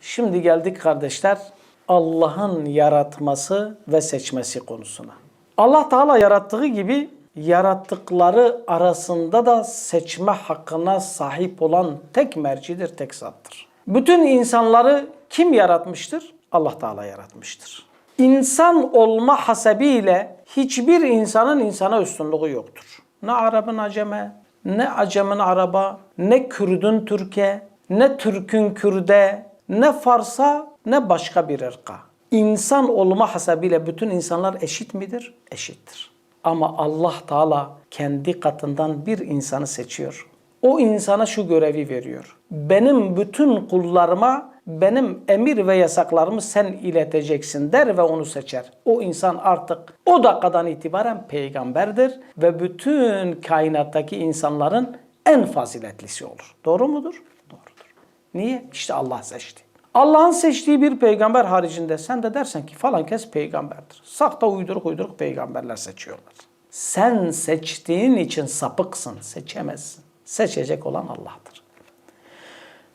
Şimdi geldik kardeşler Allah'ın yaratması ve seçmesi konusuna. Allah Teala yarattığı gibi yarattıkları arasında da seçme hakkına sahip olan tek mercidir, tek zattır. Bütün insanları kim yaratmıştır? Allah Teala yaratmıştır. İnsan olma hasebiyle hiçbir insanın insana üstünlüğü yoktur. Ne Arap'ın aceme, ne Acem'in Araba, ne Kürdün Türkiye, ne Türk'ün Kürde, ne Fars'a, ne başka bir ırka. İnsan olma hasebiyle bütün insanlar eşit midir? Eşittir. Ama Allah Teala kendi katından bir insanı seçiyor. O insana şu görevi veriyor. Benim bütün kullarıma benim emir ve yasaklarımı sen ileteceksin der ve onu seçer. O insan artık o dakikadan itibaren peygamberdir ve bütün kainattaki insanların en faziletlisi olur. Doğru mudur? Niye? İşte Allah seçti. Allah'ın seçtiği bir peygamber haricinde sen de dersen ki falan kes peygamberdir. Sakta uyduruk uyduruk peygamberler seçiyorlar. Sen seçtiğin için sapıksın, seçemezsin. Seçecek olan Allah'tır.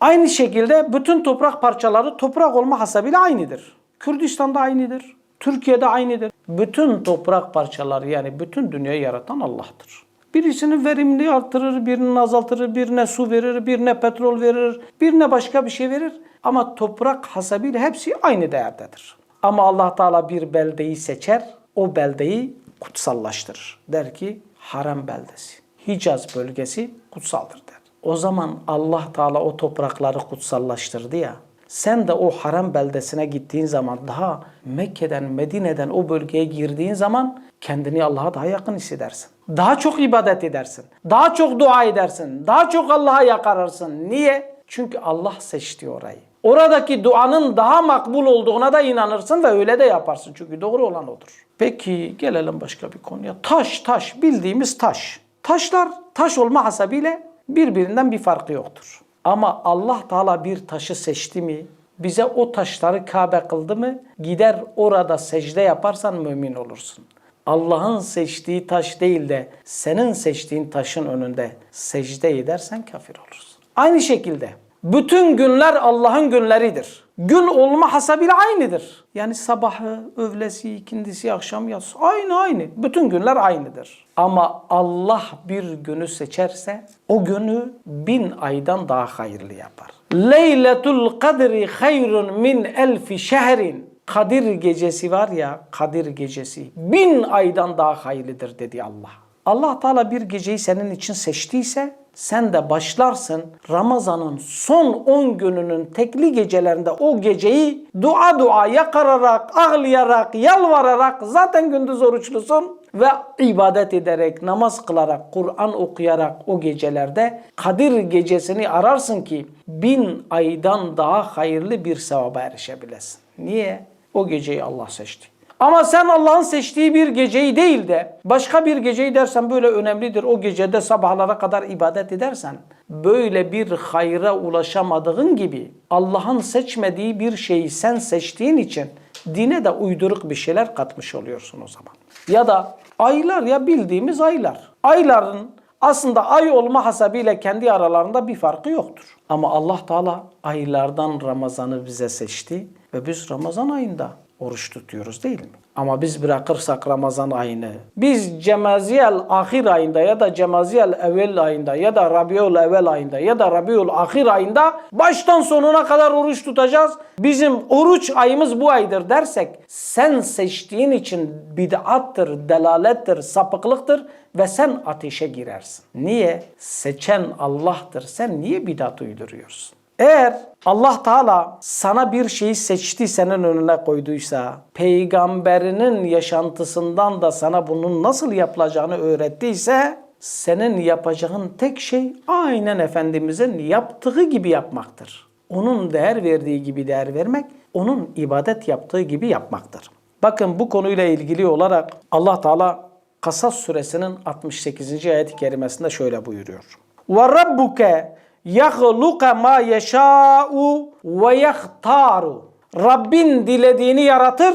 Aynı şekilde bütün toprak parçaları toprak olma hasebiyle aynıdır. Kürdistan'da aynıdır. Türkiye'de aynıdır. Bütün toprak parçaları yani bütün dünyayı yaratan Allah'tır. Birisini verimli artırır, birini azaltır, birine su verir, birine petrol verir, birine başka bir şey verir. Ama toprak hasebiyle hepsi aynı değerdedir. Ama Allah Teala bir beldeyi seçer, o beldeyi kutsallaştırır. Der ki harem beldesi, Hicaz bölgesi kutsaldır der. O zaman Allah Teala o toprakları kutsallaştırdı ya. Sen de o harem beldesine gittiğin zaman daha Mekke'den, Medine'den o bölgeye girdiğin zaman kendini Allah'a daha yakın hissedersin. Daha çok ibadet edersin. Daha çok dua edersin. Daha çok Allah'a yakarırsın. Niye? Çünkü Allah seçti orayı. Oradaki duanın daha makbul olduğuna da inanırsın ve öyle de yaparsın. Çünkü doğru olan odur. Peki gelelim başka bir konuya. Taş, taş. Bildiğimiz taş. Taşlar taş olma hasebiyle birbirinden bir farkı yoktur. Ama Allah Teala bir taşı seçti mi, bize o taşları Kabe kıldı mı, gider orada secde yaparsan mümin olursun. Allah'ın seçtiği taş değil de senin seçtiğin taşın önünde secde edersen kafir olursun. Aynı şekilde bütün günler Allah'ın günleridir. Gün olma hasebiyle aynıdır. Yani sabahı, öğlesi, ikindisi, akşam, yaz aynı aynı. Bütün günler aynıdır. Ama Allah bir günü seçerse o günü bin aydan daha hayırlı yapar. Leyletul kadri hayrun min elfi şehrin. Kadir gecesi var ya, Kadir gecesi bin aydan daha hayırlıdır dedi Allah. Allah Teala bir geceyi senin için seçtiyse sen de başlarsın Ramazan'ın son 10 gününün tekli gecelerinde o geceyi dua dua yakararak, ağlayarak, yalvararak zaten gündüz oruçlusun ve ibadet ederek, namaz kılarak, Kur'an okuyarak o gecelerde Kadir gecesini ararsın ki bin aydan daha hayırlı bir sevaba erişebilesin. Niye? O geceyi Allah seçti. Ama sen Allah'ın seçtiği bir geceyi değil de başka bir geceyi dersen böyle önemlidir. O gecede sabahlara kadar ibadet edersen böyle bir hayra ulaşamadığın gibi Allah'ın seçmediği bir şeyi sen seçtiğin için dine de uyduruk bir şeyler katmış oluyorsun o zaman. Ya da aylar ya bildiğimiz aylar. Ayların aslında ay olma hasebiyle kendi aralarında bir farkı yoktur. Ama Allah Teala aylardan Ramazan'ı bize seçti ve biz Ramazan ayında oruç tutuyoruz değil mi? Ama biz bırakırsak Ramazan ayını, biz Cemaziyel ahir ayında ya da Cemaziyel evvel ayında ya da Rabiul evvel ayında ya da Rabiul ahir ayında baştan sonuna kadar oruç tutacağız. Bizim oruç ayımız bu aydır dersek sen seçtiğin için bid'attır, delalettir, sapıklıktır ve sen ateşe girersin. Niye? Seçen Allah'tır. Sen niye bid'at uyduruyorsun? Eğer Allah Teala sana bir şeyi seçti senin önüne koyduysa, peygamberinin yaşantısından da sana bunun nasıl yapılacağını öğrettiyse, senin yapacağın tek şey aynen Efendimizin yaptığı gibi yapmaktır. Onun değer verdiği gibi değer vermek, onun ibadet yaptığı gibi yapmaktır. Bakın bu konuyla ilgili olarak Allah Teala Kasas suresinin 68. ayet-i kerimesinde şöyle buyuruyor. وَرَبُّكَ yahluka ma yeşâ'u ve yahtaru. Rabbin dilediğini yaratır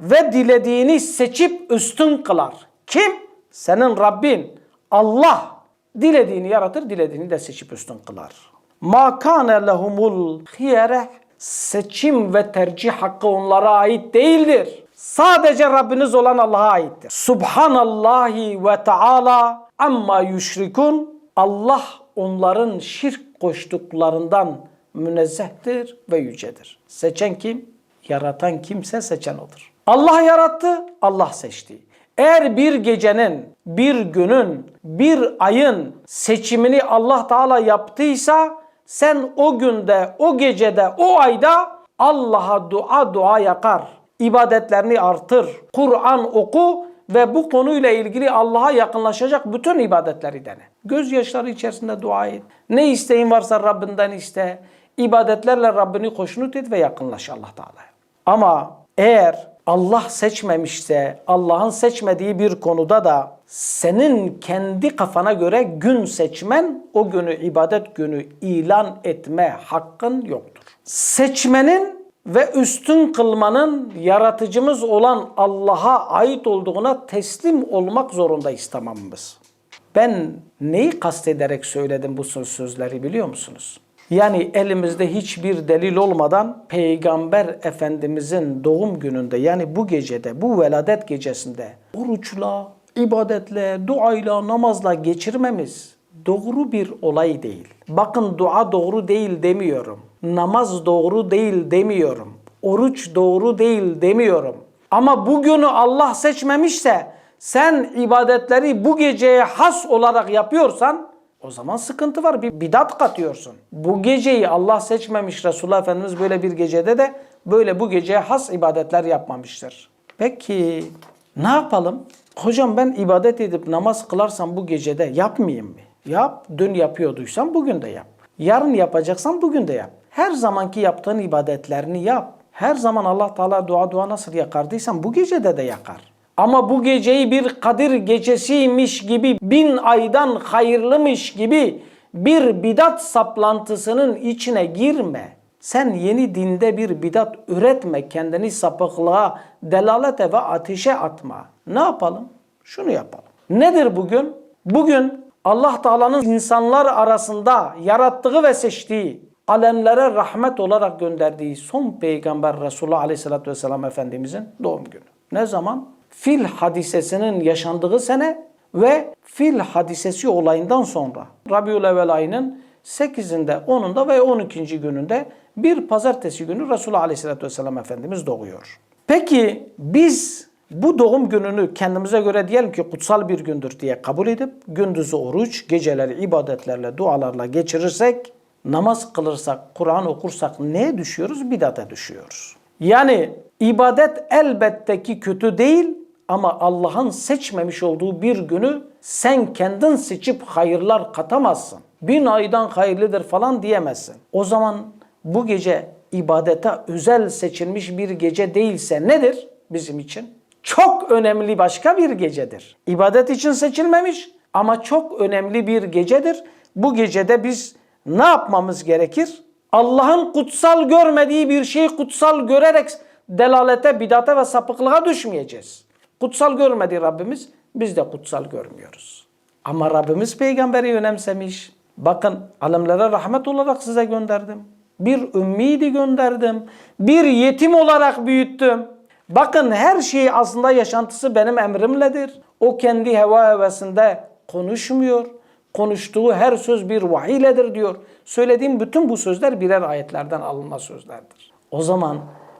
ve dilediğini seçip üstün kılar. Kim? Senin Rabbin Allah. Dilediğini yaratır, dilediğini de seçip üstün kılar. Ma kâne lehumul seçim ve tercih hakkı onlara ait değildir. Sadece Rabbiniz olan Allah'a aittir. Subhanallahi ve Teala amma yüşrikun Allah onların şirk koştuklarından münezzehtir ve yücedir. Seçen kim? Yaratan kimse seçen odur. Allah yarattı, Allah seçti. Eğer bir gecenin, bir günün, bir ayın seçimini Allah Teala yaptıysa sen o günde, o gecede, o ayda Allah'a dua dua yakar. İbadetlerini artır. Kur'an oku ve bu konuyla ilgili Allah'a yakınlaşacak bütün ibadetleri dene. Gözyaşları içerisinde dua et. Ne isteğin varsa Rabbinden iste. İbadetlerle Rabbini hoşnut et ve yakınlaş Allah Teala'ya. Ama eğer Allah seçmemişse, Allah'ın seçmediği bir konuda da senin kendi kafana göre gün seçmen, o günü ibadet günü ilan etme hakkın yoktur. Seçmenin ve üstün kılmanın yaratıcımız olan Allah'a ait olduğuna teslim olmak zorundayız tamamımız. Ben neyi kastederek söyledim bu söz- sözleri biliyor musunuz? Yani elimizde hiçbir delil olmadan Peygamber Efendimizin doğum gününde yani bu gecede, bu veladet gecesinde oruçla, ibadetle, duayla, namazla geçirmemiz doğru bir olay değil. Bakın dua doğru değil demiyorum. Namaz doğru değil demiyorum. Oruç doğru değil demiyorum. Ama bugünü Allah seçmemişse sen ibadetleri bu geceye has olarak yapıyorsan o zaman sıkıntı var. Bir bidat katıyorsun. Bu geceyi Allah seçmemiş. Resulullah Efendimiz böyle bir gecede de böyle bu geceye has ibadetler yapmamıştır. Peki ne yapalım? Hocam ben ibadet edip namaz kılarsam bu gecede yapmayayım mı? Yap. Dün yapıyorduysan bugün de yap. Yarın yapacaksan bugün de yap. Her zamanki yaptığın ibadetlerini yap. Her zaman Allah Teala dua dua nasıl yakardıysan bu gecede de yakar. Ama bu geceyi bir Kadir gecesiymiş gibi, bin aydan hayırlımış gibi bir bidat saplantısının içine girme. Sen yeni dinde bir bidat üretme, kendini sapıklığa, delalete ve ateşe atma. Ne yapalım? Şunu yapalım. Nedir bugün? Bugün Allah Teala'nın insanlar arasında yarattığı ve seçtiği, alemlere rahmet olarak gönderdiği son peygamber Resulullah Aleyhisselatü Vesselam Efendimizin doğum günü. Ne zaman? Fil hadisesinin yaşandığı sene ve fil hadisesi olayından sonra Rabiül Evvel ayının 8'inde, 10'unda ve 12. gününde bir pazartesi günü Resulullah Aleyhisselatü Vesselam Efendimiz doğuyor. Peki biz bu doğum gününü kendimize göre diyelim ki kutsal bir gündür diye kabul edip gündüzü oruç, geceleri ibadetlerle, dualarla geçirirsek, namaz kılırsak, Kur'an okursak neye düşüyoruz? Bidate düşüyoruz. Yani ibadet elbette ki kötü değil ama Allah'ın seçmemiş olduğu bir günü sen kendin seçip hayırlar katamazsın. Bin aydan hayırlıdır falan diyemezsin. O zaman bu gece ibadete özel seçilmiş bir gece değilse nedir bizim için? Çok önemli başka bir gecedir. İbadet için seçilmemiş ama çok önemli bir gecedir. Bu gecede biz ne yapmamız gerekir? Allah'ın kutsal görmediği bir şeyi kutsal görerek delalete, bidate ve sapıklığa düşmeyeceğiz. Kutsal görmedi Rabbimiz, biz de kutsal görmüyoruz. Ama Rabbimiz peygamberi önemsemiş. Bakın alemlere rahmet olarak size gönderdim. Bir ümmiydi gönderdim. Bir yetim olarak büyüttüm. Bakın her şey aslında yaşantısı benim emrimledir. O kendi heva hevesinde konuşmuyor. Konuştuğu her söz bir vahiyledir diyor. Söylediğim bütün bu sözler birer ayetlerden alınma sözlerdir. O zaman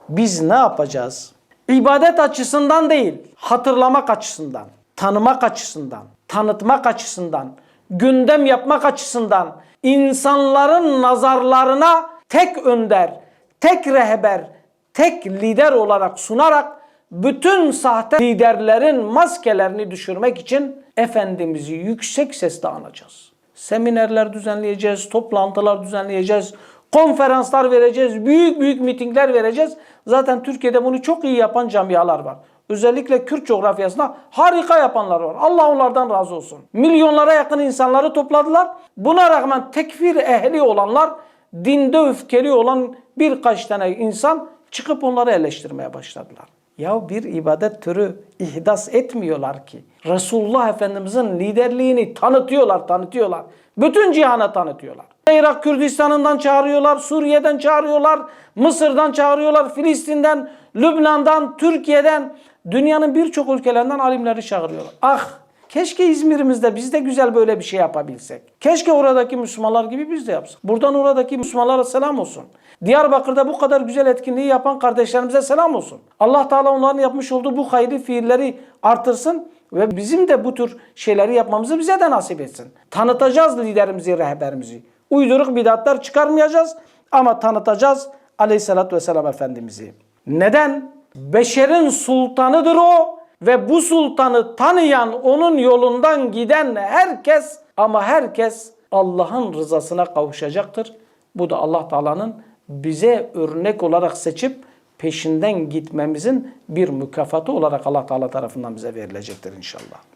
biz ne yapacağız? İbadet açısından değil, hatırlamak açısından, tanımak açısından, tanıtmak açısından, gündem yapmak açısından, insanların nazarlarına tek önder, tek rehber, tek lider olarak sunarak bütün sahte liderlerin maskelerini düşürmek için Efendimiz'i yüksek sesle anacağız. Seminerler düzenleyeceğiz, toplantılar düzenleyeceğiz, konferanslar vereceğiz, büyük büyük mitingler vereceğiz. Zaten Türkiye'de bunu çok iyi yapan camialar var. Özellikle Kürt coğrafyasında harika yapanlar var. Allah onlardan razı olsun. Milyonlara yakın insanları topladılar. Buna rağmen tekfir ehli olanlar, dinde öfkeli olan birkaç tane insan çıkıp onları eleştirmeye başladılar. Ya bir ibadet türü ihdas etmiyorlar ki. Resulullah Efendimizin liderliğini tanıtıyorlar, tanıtıyorlar. Bütün cihana tanıtıyorlar. Irak Kürdistan'ından çağırıyorlar, Suriye'den çağırıyorlar, Mısır'dan çağırıyorlar, Filistin'den, Lübnan'dan, Türkiye'den, dünyanın birçok ülkelerinden alimleri çağırıyorlar. Ah Keşke İzmir'imizde biz de güzel böyle bir şey yapabilsek. Keşke oradaki Müslümanlar gibi biz de yapsak. Buradan oradaki Müslümanlara selam olsun. Diyarbakır'da bu kadar güzel etkinliği yapan kardeşlerimize selam olsun. Allah Teala onların yapmış olduğu bu hayırlı fiilleri artırsın ve bizim de bu tür şeyleri yapmamızı bize de nasip etsin. Tanıtacağız liderimizi, rehberimizi. Uyduruk bidatlar çıkarmayacağız ama tanıtacağız Aleyhisselatü Vesselam Efendimiz'i. Neden? Beşerin sultanıdır o ve bu sultanı tanıyan, onun yolundan giden herkes ama herkes Allah'ın rızasına kavuşacaktır. Bu da Allah Teala'nın bize örnek olarak seçip peşinden gitmemizin bir mükafatı olarak Allah Teala tarafından bize verilecektir inşallah.